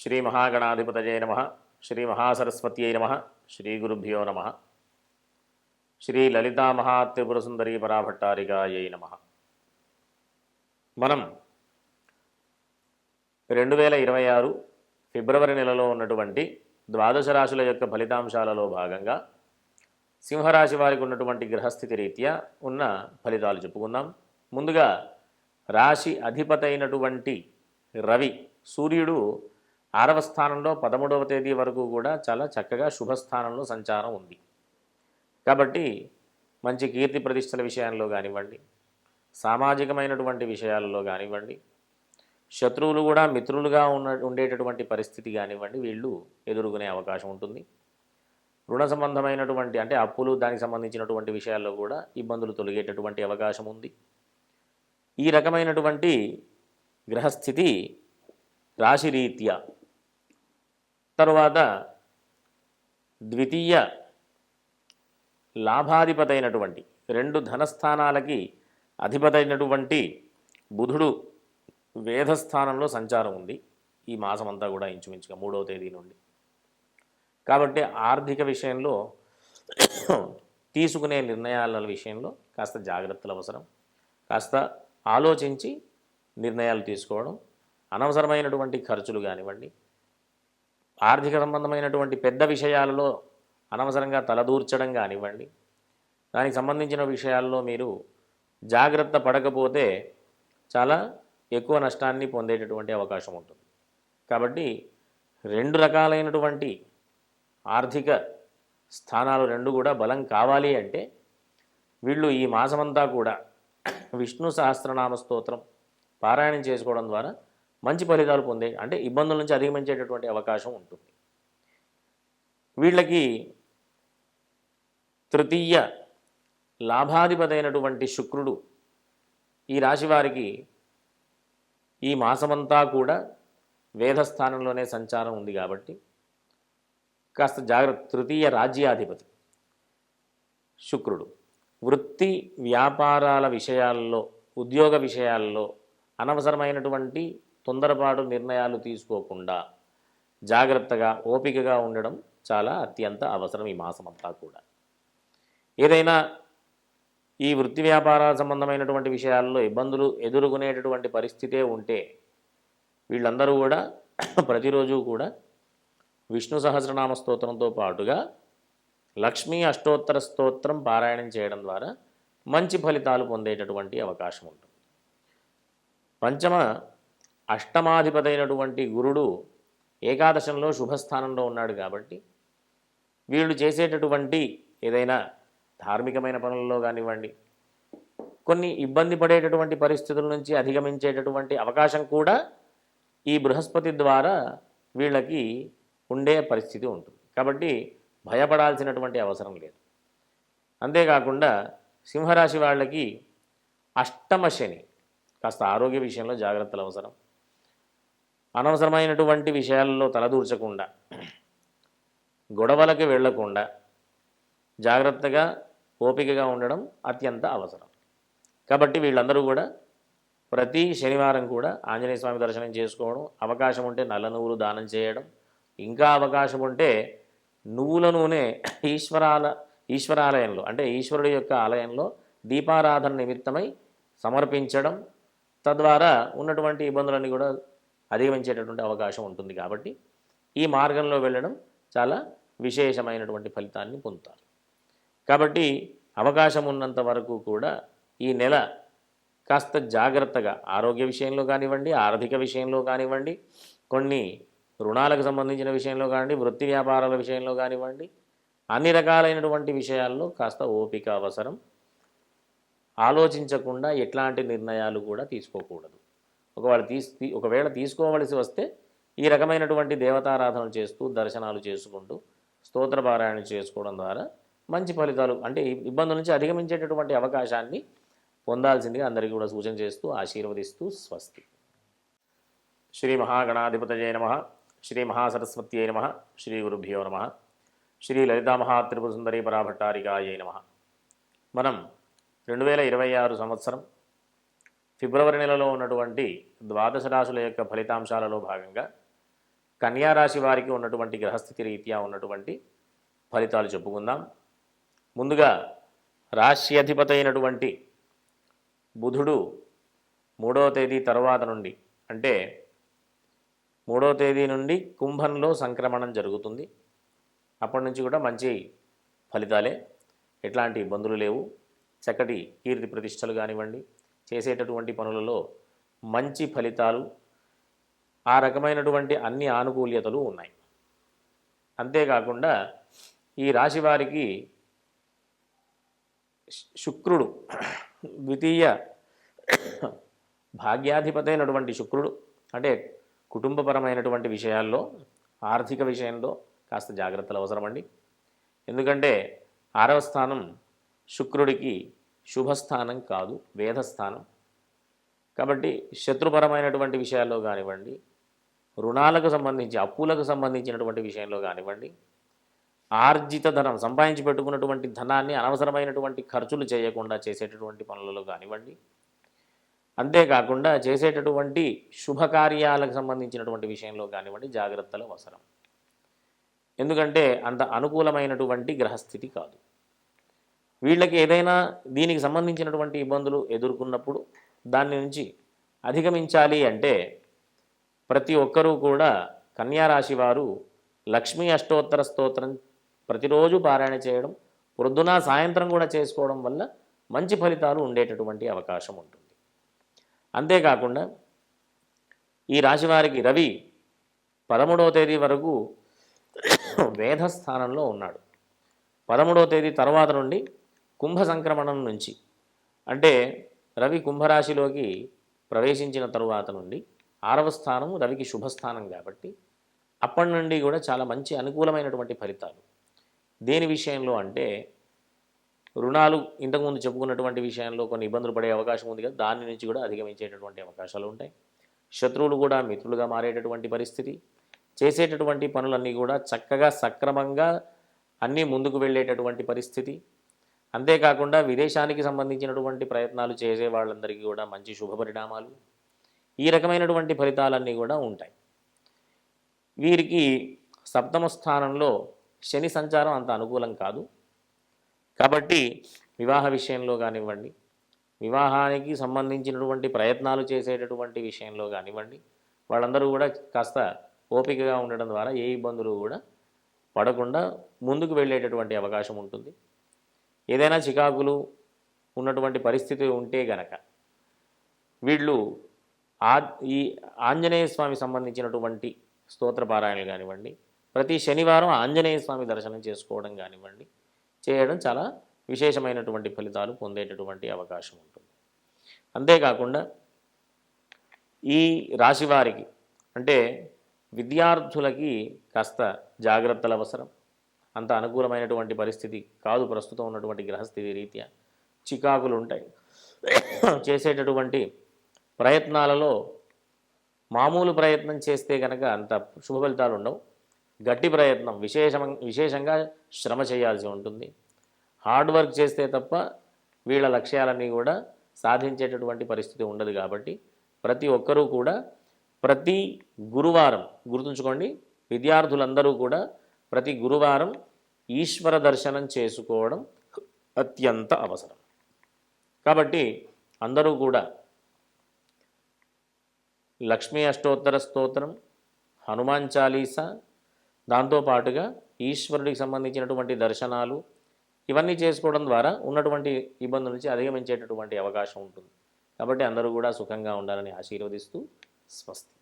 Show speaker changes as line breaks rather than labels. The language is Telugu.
శ్రీ మహాగణాధిపతయే నమ శ్రీ మహాసరస్వత్యై నమ శ్రీ గురుభ్యో నమ. శ్రీ లలితా మహాత్రిపుర పరాభట్టారికాయై నమ. మనం రెండు వేల ఇరవై ఆరు ఫిబ్రవరి నెలలో ఉన్నటువంటి ద్వాదశ రాశుల యొక్క ఫలితాంశాలలో భాగంగా సింహరాశి వారికి ఉన్నటువంటి గ్రహస్థితి రీత్యా ఉన్న ఫలితాలు చెప్పుకుందాం. ముందుగా రాశి అధిపతైనటువంటి రవి సూర్యుడు ఆరవ స్థానంలో పదమూడవ తేదీ వరకు కూడా చాలా చక్కగా శుభస్థానంలో సంచారం ఉంది. కాబట్టి మంచి కీర్తి ప్రతిష్టల విషయాల్లో కానివ్వండి సామాజికమైనటువంటి విషయాలలో కానివ్వండి శత్రువులు కూడా మిత్రులుగా ఉన్న ఉండేటటువంటి పరిస్థితి కానివ్వండి వీళ్ళు ఎదుర్కొనే అవకాశం ఉంటుంది. రుణ సంబంధమైనటువంటి అంటే అప్పులు దానికి సంబంధించినటువంటి విషయాల్లో కూడా ఇబ్బందులు తొలగేటటువంటి అవకాశం ఉంది. ఈ రకమైనటువంటి గ్రహస్థితి రాశిరీత్యా తరువాత ద్వితీయ లాభాధిపతైనటువంటి రెండు ధనస్థానాలకి అధిపతైనటువంటి బుధుడు వేధస్థానంలో సంచారం ఉంది. ఈ మాసం అంతా కూడా ఇంచుమించుగా మూడవ తేదీ నుండి. కాబట్టి ఆర్థిక విషయంలో తీసుకునే నిర్ణయాల విషయంలో కాస్త జాగ్రత్తలు అవసరం. కాస్త ఆలోచించి నిర్ణయాలు తీసుకోవడం అనవసరమైనటువంటి ఖర్చులు కానివ్వండి ఆర్థిక సంబంధమైనటువంటి పెద్ద విషయాలలో అనవసరంగా తలదూర్చడం కానివ్వండి దానికి సంబంధించిన విషయాల్లో మీరు జాగ్రత్త పడకపోతే చాలా ఎక్కువ నష్టాన్ని పొందేటటువంటి అవకాశం ఉంటుంది. కాబట్టి రెండు రకాలైనటువంటి ఆర్థిక స్థానాలు రెండు కూడా బలం కావాలి అంటే వీళ్ళు ఈ మాసమంతా కూడా విష్ణు సహస్రనామ స్తోత్రం పారాయణం చేసుకోవడం ద్వారా మంచి ఫలితాలు పొందే అంటే ఇబ్బందుల నుంచి అధిగమించేటటువంటి అవకాశం ఉంటుంది. వీళ్ళకి తృతీయ లాభాధిపతైనటువంటి శుక్రుడు ఈ రాశి వారికి ఈ మాసమంతా కూడా వేదస్థానంలోనే సంచారం ఉంది కాబట్టి కాస్త జాగ్రత్త తృతీయ రాజ్యాధిపతి శుక్రుడు. వృత్తి వ్యాపారాల విషయాల్లో ఉద్యోగ విషయాల్లో అనవసరమైనటువంటి తొందరపాటు నిర్ణయాలు తీసుకోకుండా జాగ్రత్తగా ఓపికగా ఉండడం చాలా అత్యంత అవసరం ఈ మాసం అంతా కూడా. ఏదైనా ఈ వృత్తి వ్యాపారాల సంబంధమైనటువంటి విషయాల్లో ఇబ్బందులు ఎదుర్కొనేటటువంటి పరిస్థితే ఉంటే వీళ్ళందరూ కూడా ప్రతిరోజు కూడా విష్ణు సహస్రనామ స్తోత్రంతో పాటుగా లక్ష్మీ అష్టోత్తర స్తోత్రం పారాయణం చేయడం ద్వారా మంచి ఫలితాలు పొందేటటువంటి అవకాశం ఉంటుంది. పంచమ అష్టమాధిపతైనటువంటి గురుడు ఏకాదశంలో శుభస్థానంలో ఉన్నాడు కాబట్టి వీళ్ళు చేసేటటువంటి ఏదైనా ధార్మికమైన పనుల్లో కానివ్వండి కొన్ని ఇబ్బంది పడేటటువంటి పరిస్థితుల నుంచి అధిగమించేటటువంటి అవకాశం కూడా ఈ బృహస్పతి ద్వారా వీళ్ళకి ఉండే పరిస్థితి ఉంటుంది. కాబట్టి భయపడాల్సినటువంటి అవసరం లేదు. అంతేకాకుండా సింహరాశి వాళ్ళకి అష్టమ శని కాస్త ఆరోగ్య విషయంలో జాగ్రత్తలు అవసరం. అనవసరమైనటువంటి విషయాల్లో తలదూర్చకుండా గొడవలకు వెళ్ళకుండా జాగ్రత్తగా ఓపికగా ఉండడం అత్యంత అవసరం. కాబట్టి వీళ్ళందరూ కూడా ప్రతి శనివారం కూడా ఆంజనేయ స్వామి దర్శనం చేసుకోవడం అవకాశం ఉంటే నల్ల నువ్వులు దానం చేయడం ఇంకా అవకాశం ఉంటే నువ్వుల నూనె ఈశ్వరాల ఈశ్వరాలయంలో అంటే ఈశ్వరుడి యొక్క ఆలయంలో దీపారాధన నిమిత్తమై సమర్పించడం తద్వారా ఉన్నటువంటి ఇబ్బందులన్నీ కూడా అధిగమించేటటువంటి అవకాశం ఉంటుంది కాబట్టి ఈ మార్గంలో వెళ్ళడం చాలా విశేషమైనటువంటి ఫలితాన్ని పొందుతారు. కాబట్టి అవకాశం ఉన్నంత వరకు కూడా ఈ నెల కాస్త జాగ్రత్తగా ఆరోగ్య విషయంలో కానివ్వండి ఆర్థిక విషయంలో కానివ్వండి కొన్ని రుణాలకు సంబంధించిన విషయంలో కానివ్వండి వృత్తి వ్యాపారాల విషయంలో కానివ్వండి అన్ని రకాలైనటువంటి విషయాల్లో కాస్త ఓపిక అవసరం. ఆలోచించకుండా ఎట్లాంటి నిర్ణయాలు కూడా తీసుకోకూడదు. ఒకవేళ తీసి ఒకవేళ తీసుకోవలసి వస్తే ఈ రకమైనటువంటి దేవతారాధనలు చేస్తూ దర్శనాలు చేసుకుంటూ స్తోత్ర పారాయణ చేసుకోవడం ద్వారా మంచి ఫలితాలు అంటే ఇబ్బందుల నుంచి అధిగమించేటటువంటి అవకాశాన్ని పొందాల్సిందిగా అందరికీ కూడా సూచన చేస్తూ ఆశీర్వదిస్తూ స్వస్తి. శ్రీ మహాగణాధిపతయ నమ. శ్రీ మహాసరస్వత్యై నమ. శ్రీ గురుభ్యో నమ. శ్రీ లలితామహా మహాత్రిపుర సుందరీ పరాభట్టారికాయ నమ. మనం రెండు వేల ఇరవై ఆరు సంవత్సరం ఫిబ్రవరి నెలలో ఉన్నటువంటి ద్వాదశ రాశుల యొక్క ఫలితాంశాలలో భాగంగా కన్యా రాశి వారికి ఉన్నటువంటి గ్రహస్థితి రీత్యా ఉన్నటువంటి ఫలితాలు చెప్పుకుందాం. ముందుగా రాశి అధిపతి అయినటువంటి బుధుడు మూడవ తేదీ తర్వాత నుండి అంటే మూడవ తేదీ నుండి కుంభంలో సంక్రమణం జరుగుతుంది. అప్పటి నుంచి కూడా మంచి ఫలితాలే ఎట్లాంటి ఇబ్బందులు లేవు. చక్కటి కీర్తి ప్రతిష్టలు కానివ్వండి చేసేటటువంటి పనులలో మంచి ఫలితాలు ఆ రకమైనటువంటి అన్ని ఆనుకూల్యతలు ఉన్నాయి. అంతేకాకుండా ఈ రాశి వారికి శుక్రుడు ద్వితీయ భాగ్యాధిపతైనటువంటి శుక్రుడు అంటే కుటుంబపరమైనటువంటి విషయాల్లో ఆర్థిక విషయంలో కాస్త జాగ్రత్తలు అవసరమండి. ఎందుకంటే ఆరవ స్థానం శుక్రుడికి శుభస్థానం కాదు వేదస్థానం. కాబట్టి శత్రుపరమైనటువంటి విషయాల్లో కానివ్వండి రుణాలకు సంబంధించి అప్పులకు సంబంధించినటువంటి విషయంలో కానివ్వండి ఆర్జిత ధనం సంపాదించి పెట్టుకున్నటువంటి ధనాన్ని అనవసరమైనటువంటి ఖర్చులు చేయకుండా చేసేటటువంటి పనులలో కానివ్వండి అంతేకాకుండా చేసేటటువంటి శుభకార్యాలకు సంబంధించినటువంటి విషయంలో కానివ్వండి జాగ్రత్తలు అవసరం. ఎందుకంటే అంత అనుకూలమైనటువంటి గ్రహస్థితి కాదు. వీళ్ళకి ఏదైనా దీనికి సంబంధించినటువంటి ఇబ్బందులు ఎదుర్కొన్నప్పుడు దాని నుంచి అధిగమించాలి అంటే ప్రతి ఒక్కరూ కూడా కన్యారాశి వారు లక్ష్మీ అష్టోత్తర స్తోత్రం ప్రతిరోజు పారాయణ చేయడం పొద్దున సాయంత్రం కూడా చేసుకోవడం వల్ల మంచి ఫలితాలు ఉండేటటువంటి అవకాశం ఉంటుంది. అంతేకాకుండా ఈ రాశి వారికి రవి పదమూడవ తేదీ వరకు వేధస్థానంలో ఉన్నాడు. పదమూడవ తేదీ తర్వాత నుండి కుంభ సంక్రమణం నుంచి. అంటే రవి కుంభరాశిలోకి ప్రవేశించిన తరువాత నుండి ఆరవ స్థానం రవికి శుభస్థానం కాబట్టి అప్పటి నుండి కూడా చాలా మంచి అనుకూలమైనటువంటి ఫలితాలు. దేని విషయంలో అంటే రుణాలు ఇంతకుముందు చెప్పుకున్నటువంటి విషయంలో కొన్ని ఇబ్బందులు పడే అవకాశం ఉంది కదా దాని నుంచి కూడా అధిగమించేటటువంటి అవకాశాలు ఉంటాయి. శత్రువులు కూడా మిత్రులుగా మారేటటువంటి పరిస్థితి. చేసేటటువంటి పనులన్నీ కూడా చక్కగా సక్రమంగా అన్నీ ముందుకు వెళ్ళేటటువంటి పరిస్థితి. అంతేకాకుండా విదేశానికి సంబంధించినటువంటి ప్రయత్నాలు చేసే వాళ్ళందరికీ కూడా మంచి శుభ పరిణామాలు. ఈ రకమైనటువంటి ఫలితాలన్నీ కూడా ఉంటాయి. వీరికి సప్తమ స్థానంలో శని సంచారం అంత అనుకూలం కాదు. కాబట్టి వివాహ విషయంలో కానివ్వండి వివాహానికి సంబంధించినటువంటి ప్రయత్నాలు చేసేటటువంటి విషయంలో కానివ్వండి వాళ్ళందరూ కూడా కాస్త ఓపికగా ఉండడం ద్వారా ఏ ఇబ్బందులు కూడా పడకుండా ముందుకు వెళ్ళేటటువంటి అవకాశం ఉంటుంది. ఏదైనా చికాకులు ఉన్నటువంటి పరిస్థితి ఉంటే గనక వీళ్ళు ఆ ఈ ఆంజనేయ స్వామి సంబంధించినటువంటి స్తోత్రపారాయణలు కానివ్వండి ప్రతి శనివారం ఆంజనేయ స్వామి దర్శనం చేసుకోవడం కానివ్వండి చేయడం చాలా విశేషమైనటువంటి ఫలితాలు పొందేటటువంటి అవకాశం ఉంటుంది. అంతేకాకుండా ఈ రాశి వారికి అంటే విద్యార్థులకి కాస్త జాగ్రత్తలు అవసరం. అంత అనుకూలమైనటువంటి పరిస్థితి కాదు ప్రస్తుతం ఉన్నటువంటి గ్రహస్థితి రీత్యా. చికాకులు ఉంటాయి చేసేటటువంటి ప్రయత్నాలలో మామూలు ప్రయత్నం చేస్తే కనుక అంత శుభ ఫలితాలు ఉండవు. గట్టి ప్రయత్నం విశేషం విశేషంగా శ్రమ చేయాల్సి ఉంటుంది. హార్డ్ వర్క్ చేస్తే తప్ప వీళ్ళ లక్ష్యాలన్నీ కూడా సాధించేటటువంటి పరిస్థితి ఉండదు కాబట్టి ప్రతి ఒక్కరూ కూడా ప్రతి గురువారం గుర్తుంచుకోండి విద్యార్థులందరూ కూడా ప్రతి గురువారం ఈశ్వర దర్శనం చేసుకోవడం అత్యంత అవసరం. కాబట్టి అందరూ కూడా లక్ష్మీ అష్టోత్తర స్తోత్రం హనుమాన్ చాలీసా దాంతోపాటుగా ఈశ్వరుడికి సంబంధించినటువంటి దర్శనాలు ఇవన్నీ చేసుకోవడం ద్వారా ఉన్నటువంటి ఇబ్బందుల నుంచి అధిగమించేటటువంటి అవకాశం ఉంటుంది. కాబట్టి అందరూ కూడా సుఖంగా ఉండాలని ఆశీర్వదిస్తూ స్వస్తి.